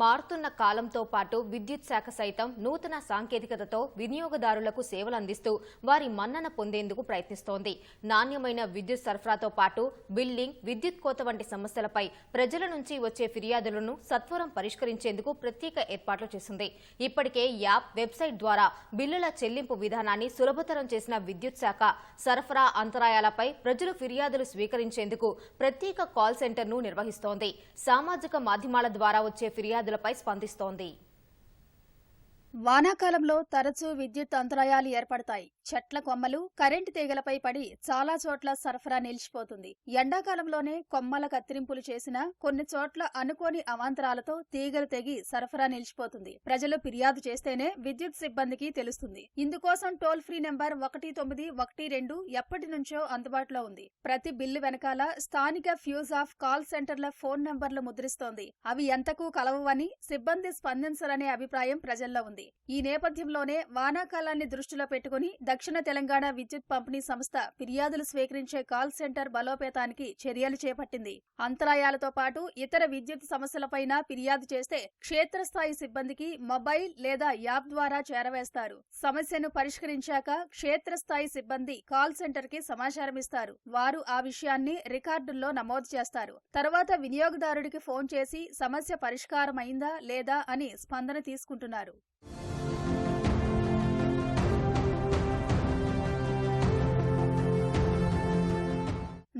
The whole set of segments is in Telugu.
మారుతున్న కాలంతో పాటు విద్యుత్ శాఖ సైతం నూతన సాంకేతికతతో వినియోగదారులకు సేవలు అందిస్తూ వారి మన్నన పొందేందుకు ప్రయత్నిస్తోంది. నాణ్యమైన విద్యుత్ సరఫరాతో పాటు బిల్లింగ్ విద్యుత్ కోత వంటి సమస్యలపై ప్రజల నుంచి వచ్చే ఫిర్యాదులను సత్వరం పరిష్కరించేందుకు ప్రత్యేక ఏర్పాట్లు చేసింది. ఇప్పటికే యాప్ వెబ్సైట్ ద్వారా బిల్లుల చెల్లింపు విధానాన్ని సులభతరం చేసిన విద్యుత్ శాఖ సరఫరా అంతరాయాలపై ప్రజలు ఫిర్యాదులు స్వీకరించేందుకు ప్రత్యేక కాల్ సెంటర్ను నిర్వహిస్తోంది. సామాజిక మాధ్యమాల ద్వారా వచ్చే ఫిర్యాదు ఫిర్యాదులపై స్పందిస్తోంది. వానాకాలంలో తరచూ విద్యుత్ అంతరాయాలు ఏర్పడతాయి. చెట్ల కొమ్మలు కరెంటు తీగలపై పడి చాలా చోట్ల సరఫరా నిలిచిపోతుంది. ఎండాకాలంలోనే కొమ్మల కత్తిరింపులు చేసినా కొన్ని చోట్ల అనుకోని అవాంతరాలతో తీగలు తెగి సరఫరా నిలిచిపోతుంది. ప్రజలు ఫిర్యాదు చేస్తేనే విద్యుత్ సిబ్బందికి తెలుస్తుంది. ఇందుకోసం టోల్ ఫ్రీ నెంబర్ ఒకటి తొమ్మిది ఒకటి రెండు ఎప్పటి నుంచో అందుబాటులో ఉంది. ప్రతి బిల్లు వెనకాల స్థానిక ఫ్యూజ్ ఆఫ్ కాల్ సెంటర్ల ఫోన్ నెంబర్లు ముద్రిస్తోంది. అవి ఎంతకు కలవవని సిబ్బంది స్పందించరనే అభిప్రాయం ప్రజల్లో ఉంది. ఈ నేపథ్యంలోనే వానాకాలాన్ని దృష్టిలో పెట్టుకుని దక్షిణ తెలంగాణ విద్యుత్ పంపిణీ సంస్థ ఫిర్యాదులు స్వీకరించే కాల్ సెంటర్ బలోపేతానికి చర్యలు చేపట్టింది. అంతరాయాలతో పాటు ఇతర విద్యుత్ సమస్యలపైన ఫిర్యాదు చేస్తే క్షేత్రస్థాయి సిబ్బందికి మొబైల్ లేదా యాప్ ద్వారా చేరవేస్తారు. సమస్యను పరిష్కరించాక క్షేత్రస్థాయి సిబ్బంది కాల్ సెంటర్కి సమాచారం ఇస్తారు. వారు ఆ విషయాన్ని రికార్డుల్లో నమోదు చేస్తారు. తర్వాత వినియోగదారుడికి ఫోన్ చేసి సమస్య పరిష్కారమైందా లేదా అని స్పందన తీసుకుంటున్నారు.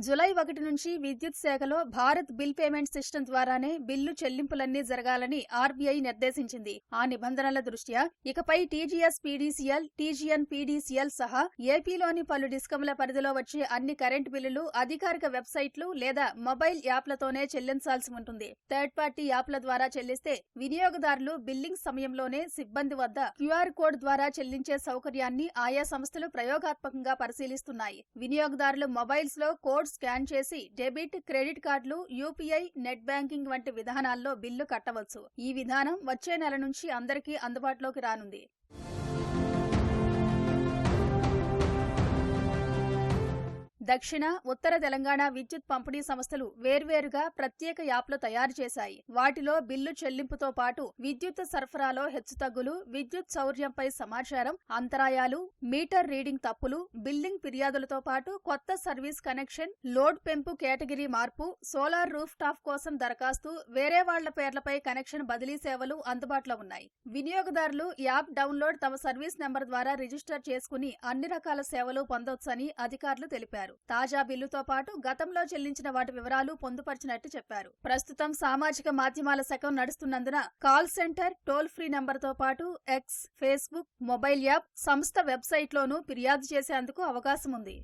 జులై ఒకటి నుంచి విద్యుత్ శాఖలో భారత్ బిల్ పేమెంట్ సిస్టమ్ ద్వారానే బిల్లు చెల్లింపులన్నీ జరగాలని ఆర్బీఐ నిర్దేశించింది. ఆ నిబంధనల దృష్ట్యా ఇకపై టీజీఎస్ పీడీసీఎల్ టీజీఎన్ పీడీసీఎల్ సహా ఏపీలోని పలు డిస్కంల పరిధిలో వచ్చే అన్ని కరెంటు బిల్లులు అధికారిక వెబ్సైట్లు లేదా మొబైల్ యాప్లతోనే చెల్లించాల్సి ఉంటుంది. థర్డ్ పార్టీ యాప్ల ద్వారా చెల్లిస్తే వినియోగదారులు బిల్లింగ్ సమయంలోనే సిబ్బంది వద్ద క్యూఆర్ కోడ్ ద్వారా చెల్లించే సౌకర్యాన్ని ఆయా సంస్థలు ప్రయోగాత్మకంగా పరిశీలిస్తున్నాయి. వినియోగదారులు మొబైల్స్లో కోడ్స్ స్కాన్ చేసి డెబిట్ క్రెడిట్ కార్డులు యూపీఐ నెట్ బ్యాంకింగ్ వంటి విధానాల్లో బిల్లు కట్టవచ్చు. ఈ విధానం వచ్చే నెల నుంచి అందరికీ అందుబాటులోకి రానుంది. దక్షిణ ఉత్తర తెలంగాణ విద్యుత్ పంపిణీ సంస్థలు వేర్వేరుగా ప్రత్యేక యాప్లు తయారు చేశాయి. వాటిలో బిల్లు చెల్లింపుతో పాటు విద్యుత్ సరఫరాలో హెచ్చుతగ్గులు విద్యుత్ సౌర్యంపై సమాచారం అంతరాయాలు మీటర్ రీడింగ్ తప్పులు బిల్లింగ్ ఫిర్యాదులతో పాటు కొత్త సర్వీస్ కనెక్షన్ లోడ్ పెంపు కేటగిరీ మార్పు సోలార్ రూఫ్ టాప్ కోసం దరఖాస్తు వేరే వాళ్ళ పేర్లపై కనెక్షన్ బదిలీ సేవలు అందుబాటులో ఉన్నాయి. వినియోగదారులు యాప్ డౌన్లోడ్ తమ సర్వీస్ నెంబర్ ద్వారా రిజిస్టర్ చేసుకుని అన్ని రకాల సేవలు పొందొచ్చని అధికారులు తెలిపారు. తాజా బిల్లుతో పాటు గతంలో చెల్లించిన వాటి వివరాలు పొందుపరిచినట్టు చెప్పారు. ప్రస్తుతం సామాజిక మాధ్యమాల శకం నడుస్తున్నందున కాల్ సెంటర్ టోల్ ఫ్రీ నంబర్తో పాటు ఎక్స్ ఫేస్బుక్ మొబైల్ యాప్ సంస్థ వెబ్సైట్లోనూ ఫిర్యాదు చేసేందుకు అవకాశం ఉంది